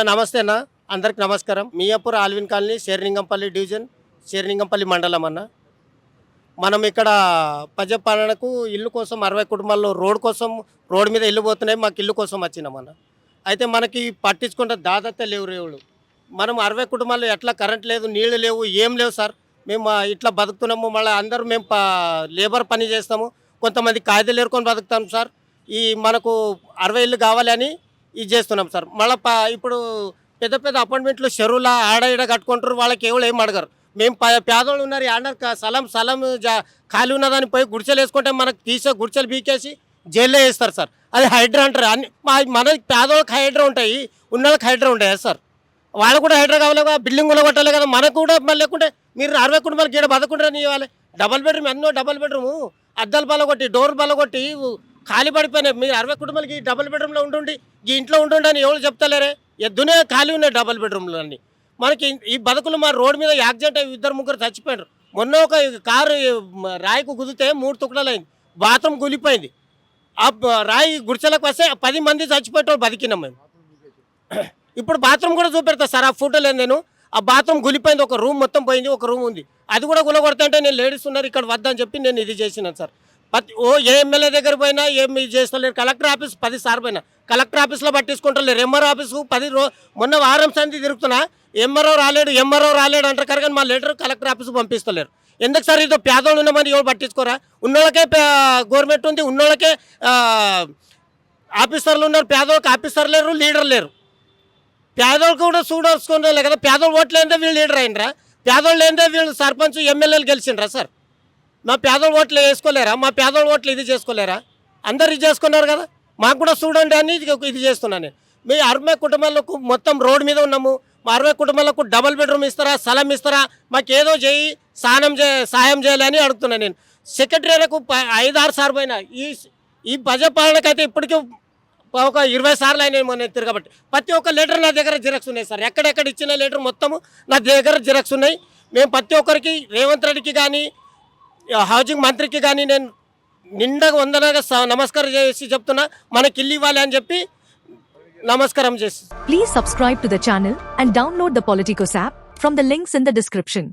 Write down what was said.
అన్న నమస్తే అన్న. అందరికి నమస్కారం. Miyapur Alvin colony Serilingampally division Serilingampally మండలం అన్న. మనం ఇక్కడ ప్రజపాలనకు ఇల్లు కోసం అరవై కుటుంబాల్లో రోడ్ కోసం రోడ్ మీద ఇల్లు పోతున్నాయి మాకు ఇల్లు కోసం వచ్చినామన్న అయితే మనకి పట్టించుకుంటే దాదత్త లేవు రేవులు మనం అరవై కుటుంబాల్లో ఎట్లా కరెంట్ లేదు నీళ్ళు లేవు ఏం లేవు సార్. మేము ఇట్లా బతుకుతున్నాము మళ్ళీ అందరూ మేము లేబర్ పని చేస్తాము కొంతమంది కాయిదలు ఏరుకొని బతుకుతాం సార్. ఈ మనకు అరవై ఇల్లు కావాలి అని ఇది చేస్తున్నాం సార్. మళ్ళీ ఇప్పుడు పెద్ద పెద్ద అపార్ట్మెంట్లు చెరువుల ఆడ ఈడ కట్టుకుంటారు వాళ్ళకి ఎవరు ఏం అడగరు. మేము పేదోళ్ళు ఉన్నారు ఆడ స్థలం స్థలం జా ఖాళీ ఉన్నదాన్ని పోయి గుడిచెలు వేసుకుంటే మనకు తీసే గుడిచెలు బీకేసి జైల్లో వేస్తారు సార్. అది హైడ్రా అంటారు. అన్ని మా మన పేదోళ్ళకి హైడ్రా ఉంటాయి ఉన్నోళ్ళకి హైడ్రా ఉంటాయి సార్? వాళ్ళకు కూడా హైడ్రా కావాలి కదా బిల్డింగ్ కూడా కొట్టాలి కదా మనకు కూడా మళ్ళీ లేకుంటే మీరు అరవై కుటుంబాలకి గీడ బతకుండా ఇవ్వాలి. డబల్ బెడ్రూమ్ ఎన్నో డబల్ బెడ్రూమ్ అద్దాలు బలగొట్టి డోర్ బలగొట్టి ఖాళీ పడిపోయినాయి మీరు అరవై కుటుంబాలకి డబుల్ డబల్ బెడ్రూమ్లో ఉంటుండి ఈ ఇంట్లో ఉంటుండి అని ఎవరు చెప్తలేరే? ఎద్దునే ఖాళీ ఉన్నాయి డబల్ బెడ్రూమ్లు అన్ని. మనకి ఈ బతుకులు మా రోడ్డు మీద యాక్సిడెంట్ అయ్యి ఇద్దరు ముగ్గురు చచ్చిపోయారు మొన్న ఒక కారు రాయికు గుదితే మూడు తుక్కడలు అయింది బాత్రూమ్ కూలిపోయింది. ఆ రాయి గుడిసెలకు వస్తే పది మంది చచ్చిపోయేటోళ్ళు బతికినాం మేము. ఇప్పుడు బాత్రూమ్ కూడా చూపెడతా సార్ ఆ ఫోటోలో నేను. ఆ బాత్రూమ్ గులిపోయింది ఒక రూమ్ మొత్తం పోయింది ఒక రూమ్ ఉంది. అది కూడా గులగొడతంటే నేను లేడీస్ ఉన్నారు ఇక్కడ వద్దని చెప్పి నేను ఇది చేసినాను సార్. ప్రతి ఓ ఏ ఎమ్మెల్యే దగ్గర పోయినా ఏం చేస్తలేరు. కలెక్టర్ ఆఫీస్ పదిసార్లు పోయినా. కలెక్టర్ ఆఫీస్లో పట్టించుకుంటలేరు. ఎంఆర్ఓ ఆఫీసు పది రో మొన్న వారం సంది తిరుగుతున్నా. ఎంఆర్ఓ రాలేడు ఎంఆర్ఓ రాలేడు అంటారు. కానీ మా లెటర్ కలెక్టర్ ఆఫీస్కి పంపిస్తలేరు. ఎందుకు సార్ ఇదో పేదోళ్ళు ఉన్నామని ఎవరు పట్టించుకోరా? ఉన్నోళ్ళకే గవర్నమెంట్ ఉంది. ఉన్నోళ్ళకే ఆఫీసర్లు ఉన్నారు. పేదోళ్ళకి ఆఫీసర్ లేరు లీడర్ లేరు. పేదోళ్ళు కూడా చూడొచ్చుకోలే కదా. పేదోళ్ళు ఓట్లు వీళ్ళు లీడర్ అయినరా? పేదోళ్ళు ఏందో వీళ్ళు సర్పంచ్ ఎమ్మెల్యేలు గెలిచిండ్రా సార్? మా పేదల ఓట్లు వేసుకోలేరా? మా పేదల ఓట్లు ఇది చేసుకోలేరా? అందరు ఇది చేసుకున్నారు కదా? మాకు కూడా చూడండి అని ఇది చేస్తున్నాను నేను. మీ అరవై కుటుంబాలకు మొత్తం రోడ్డు మీద ఉన్నాము. మా అరవై కుటుంబాలకు డబల్ బెడ్రూమ్ ఇస్తారా? స్థలం ఇస్తారా? మాకు ఏదో చేయి సహనం చే సాయం చేయాలని అడుగుతున్నాను నేను. సెక్రటరీలకు ప- ఐదు ఆరు సార్లు పోయినా. ఈ ఈ ప్రజాపాలనకైతే ఇప్పటికీ ఒక ఇరవై సార్లు అయినాయి మొన్న తిరగబట్టి ప్రతి ఒక్క లీటర్ నా దగ్గర జిరాక్స్ ఉన్నాయి సార్. ఎక్కడెక్కడ ఇచ్చిన లీటర్ మొత్తము నా దగ్గర జిరాక్స్ ఉన్నాయి. మేము ప్రతి ఒక్కరికి రేవంత్ రెడ్డికి కానీ హౌజింగ్ మంత్రికి కానీ నేను నిండా వందనగా నమస్కారం చేసి చెప్తున్నా. మనకి ఇల్లు ఇవ్వాలి అని చెప్పి నమస్కారం చేసి please subscribe to the and download the Politicos app from the links in the description